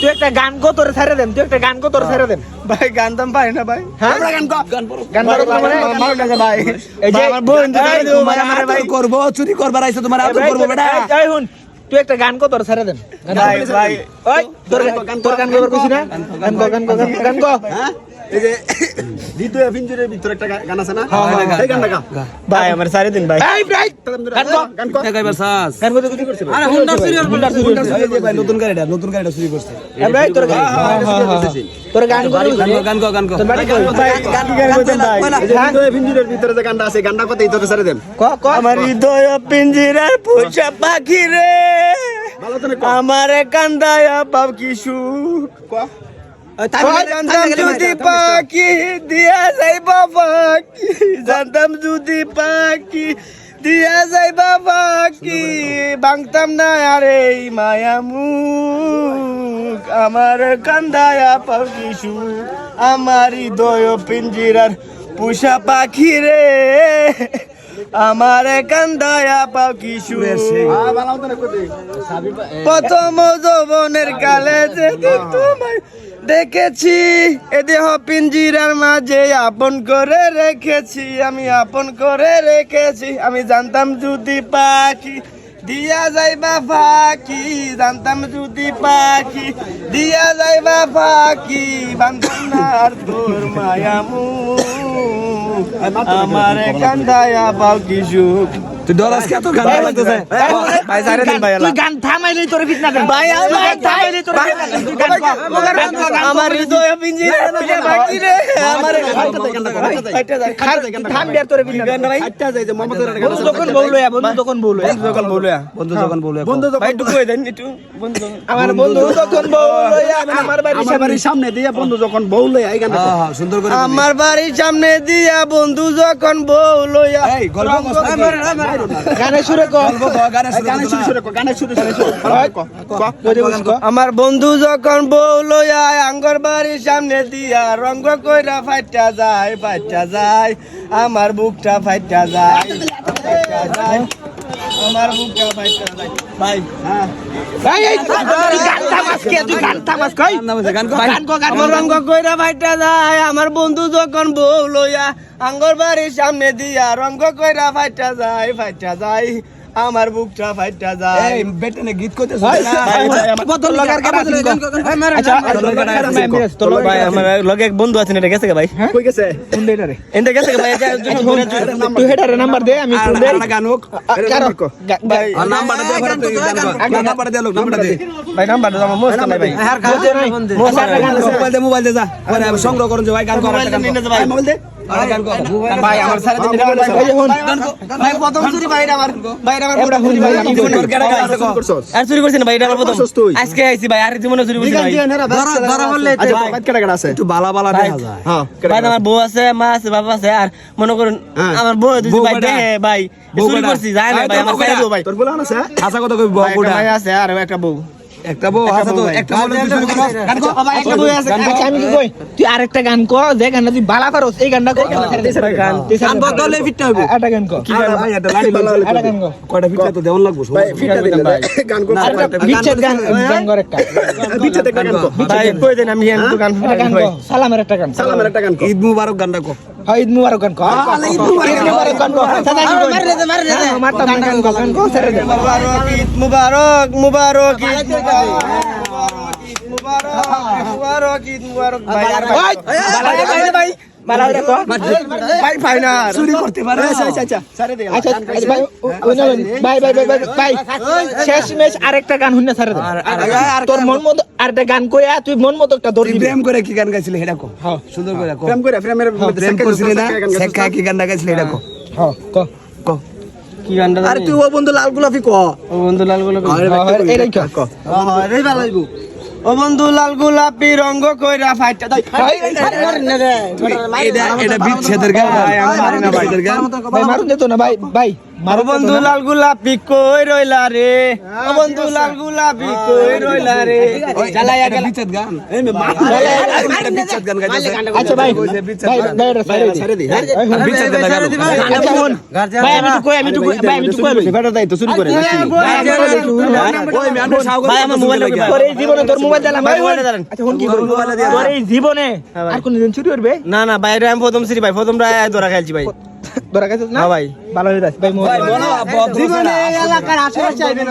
তুই একটা গান গো তোরে ছেড়ে দেন তুই একটা গান গো তোরে ছেড়ে দেন। ভাই গান দাম পাই না ভাই। হ্যাঁ? গান গান গান ভাই। এই যে- আমার বোন তোমার আমারে ভাই। করব চুরি করবার আইছে তোমার আদর করব বেটা। এই, হুন, তুই একটা গান গো তোরে ছেড়ে দেন। ভাই, ভাই। ওই, তোর গান- তোর গান গাবার কইছি না? গান গান গো গান গো, গান গো। হ্যাঁ? এই যে দ্বিতীয় পিঞ্জুরের ভিতরে একটা গান আছে না? সেই গানটা গা ভাই আমার সাড়ে দিন ভাই। এই ভাই গান গো গান কর। সাস গান গো কিছু করছে আরে হুন্ডা চুরি হুন্ডা চুরি ভাই নতুন গাড়িটা নতুন গাড়িটা চুরি করছে। এই ভাই তোর গান তোর গান গো গান গো গান গো তোর বাড়ি কই? ভাই গান কি ভাই। এই পিঞ্জুরের ভিতরে যে গানটা আছে গানটা কত তোকে ছেড়ে দেন? ক ক। আমার হৃদয় পিঞ্জিরার পোষা পাখি রে। ভালো তো না আমারে কান্দায়া পাব কি সুখ। জানতাম যদি পাখি দিয়া যাইবা পাখি জানতাম যদি পাখি দিয়া যাইবা পাখি বাংতাম না আরে মায়া মুখ। আমার কান্দায়া পাব কি সুখ আমার হৃদয় পিঞ্জিরার পুষা পাখি রে। আমার কান্দায়া পাব কি সুখ ভালো তো না কই প্রথম যৌবনের কালে তোমায় দেখেছি এ দেহ পিঞ্জিরার মাঝে আপন করে রেখেছি, আমি আপন করে রেখেছি, আমি জানতাম যদি পাখি দিয়া যাইবা ফাঁকি, জানতাম যদি পাখি দিয়া যাইবা ফাঁকি বান্ধব তোর মায়া মুখ আমারে কান্দায়া পাও কি সুখ তুই তোর গান লাগতেছে ভাই দিন ভাই তুই গান থামাইলেই তোর ফিটনা দেন ভাই আমার গান থামাইলেই তোর। আমার হৃদয় পিঞ্জিরা বাকি রে আমার তোর যে গান বন্ধু যখন বউলো বন্ধু তখন বউলো যখন বলুয়া বন্ধু যখন বলুয়া বন্ধু যখন- ভাই একটু দেন একটু বন্ধু আমার বন্ধু বাড়ির সামনে দিয়ে বন্ধু যখন বউ লই এই গানটা কর। সুন্দর করে আমার বাড়ির সামনে দিয়া বন্ধু যখন লইয়া এই গল্প আমার বন্ধু যখন বউ লইয়া আঙ্গর বাড়ির সামনে দিয়া রঙ্গ কইরা ফাইটা যায় ফাইটা যায় আমার বুকটা ফাইটা যায় ফাইটা যায়। আমার যায় ভাই হ্যাঁ। এই এই তুই গান থামাস কে তুই গান থামাস কই? গান গান কর গান আমার কর রঙ্গ কইরা ফাইটা যায় আমার বন্ধু যখন বউ লইয়া আঙ্গর বাড়ির সামনে দিয়া রঙ্গ কইরা ফাইটা যায় ফাইটা যায়। আমার বুকটা ফাইটা যায়। এই বেটনে গীত কইতেছ বদল লাগার কে গান আচ্ছা তোর ভাই আমার লগে এক বন্ধু আছেন এটা গেছে ভাই কই গেছে কোন দেটা রে? এনতে গেছে ভাই এটা জন্য ঘুরে তুই হেডারে নাম্বার দে আমি গান হোক। ভাই নাম্বারটা দে ভাড়া তুই গান নাম্বারটা দে লোক নাম্বারটা দে। ভাই নাম্বারটা আমার মোস্ট নাই ভাই। মোবাইল দে মোবাইল দে যা। সংগ্রহ করুন যে ভাই গান কর একটা গান কর। ভাই। মোবাইল দে। ভাই আমার সারা দিন এই যে হন ভাই প্রথম চুরি ভাই আমার ভাই আমার এবড়া হুন ভাই আমি জীবনে ফোন কেডা গাছে শুরু করছস? আর চুরি করছেন ভাই এটা আমার প্রথম। আজকে আইছি ভাই আর জীবনে চুরি করছি ভাই। ধরা ধরা হলে আচ্ছা কত কেডা কেডা আছে একটু বালা বালা দেখা যায়। হ্যাঁ ভাই আমার বউ আছে মা আছে বাবা আছে আর মনে করুন হ্যাঁ। আমার বউ দুই ভাই দেখে ভাই চুরি কয়টা? করছি যায় না ভাই আমার ছেড়ে ভাই তোর বলা আছে? আশা কত কই ভাই, আছে আর একটা বউ। একটা বউ আছে তো একটা বউ গান ভাই একটা বউ আছে। আচ্ছা আমি কি কই? তুই আরেকটা গান কর যে গানটা তুই বালা পারোস এই গানটা গান গান। বদলে ফিটটা হবে। একটা গান কি গান? ভাই এটা লাড়ি একটা গান কর। কয়টা ফিটটা তো দেওয়ান লাগবো? ভাই ফিটটা দিলে গান কর। বিচ্ছেদ গান গান কর। একটা। বিচ্ছে একটা গান কর। ভাই কই দেন আমি গান একটা গান সালামের একটা গান সালামের একটা গান কর। ঈদ মুবারক গানটা কো ঈদ মুবারক গান কর। ঈদ মুবারক গান কর। সাদা কি মার দে মার দে মারতাম না গান কর গান কর ছেড়ে মুবারক ঈদ মুবারক মুবারক ঈদ মুবারক। মুবারক মুবারক ঈদ মুবারক ভাই। ভাই। বালা রে ভাই ভাই বালা রে কর ভাই ভাই না চুরি করতে পারে। আচ্ছা আচ্ছা আচ্ছা। সারে দে। আচ্ছা ভাই ভাই ভাই ভাই ভাই ভাই শেষ ম্যাচ আরেকটা গান শুনে ছাড়ে দে। তোর মন মতো আরেকটা গান কইয়া তুই মন মতো একটা দৌড় প্রেম করে কি গান গাইছিলে এটা কো। হ্যাঁ। সুন্দর করে কো। প্রেম করে প্রেমের প্রেম করছিলি না? শেখা কি গানটা গাইছিলে এটা কো। হ্যাঁ ক। কো। কি গানটা আরে তুই ও বন্ধু লাল গোলাপি ক। ও বন্ধু লালগুলো এটাই ক। রে ভালো লাগবো ও বন্ধু লাল গোলাপি রঙ্গ কইরা ফাইটা দাই এটা এটা বিচ্ছেদের গান। ভাই আমি মারি না ভাই ভাই মারুন দে তো না ভাই ভাই। মারো বন্ধু লাল গোলাপি কই রইলা রে? ও বন্ধু লাল গোলাপি কই রইলা রে? গেল বিচ্ছেদ গান। এই মে একটা বিচ্ছেদ গান আচ্ছা ভাই ভাই ভাই ছেড়ে দে। হ্যাঁ বিচ্ছেদ গান ভাই। আমি তো কই আমি তো ভাই আমি তো কই। বেটা দাই তো শুরু করে। ওই ম্যান সাউগ ভাই, আমার মোবাইল জীবনে তোর মোবাইল চালা ভাই মোবাইলে। আচ্ছা ফোন কি করব? মোবাইলে দিয়ে তোর এই জীবনে আর কোন দিন চুরি করবে? না না ভাই আমি প্রথম শ্রী ভাই। প্রথম রায় ধরা খেলছি ভাই। ধরা গেছে না হ্যাঁ ভাই। ভালো হয়ে যাচ্ছে ভাই বলো জীবনে এলাকার আশেপাশে আইবেন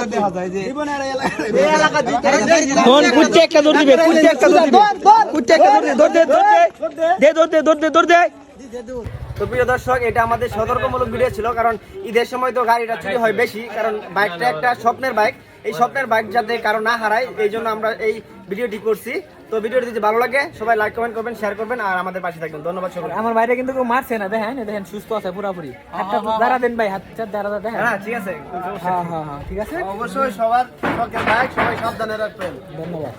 ফোন কুচ্ছে একটা দৌড় দিবে কুচ্ছে একটা দৌড় দিবে কুচ্ছে একটা দৌড় দে দৌড় দে দৌড় দে দে দৌড় দে দৌড় দে তো প্রিয় দর্শক এটা আমাদের সতর্কমূলক ভিডিও ছিল কারণ ঈদের সময় তো গাড়িটা চুরি হয় বেশি কারণ বাইকটা একটা স্বপ্নের বাইক এই স্বপ্নের বাইক যাতে কারও না হারায় এই জন্য আমরা এই ভিডিওটি করছি তো ভিডিওটি যদি ভালো লাগে সবাই লাইক কমেন্ট করবেন শেয়ার করবেন আর আমাদের পাশে থাকবেন। ধন্যবাদ সকলে আমার বাইরে কিন্তু কেউ মারছে না দেখেন দেখেন সুস্থ আছে পুরোপুরি। হাতটা দাঁড়া দেন ভাই হাতটা দাঁড়া দেখেন। হ্যাঁ ঠিক আছে হ্যাঁ হ্যাঁ হ্যাঁ ঠিক আছে। অবশ্যই সবার সবাই সাবধানে রাখবেন। ধন্যবাদ।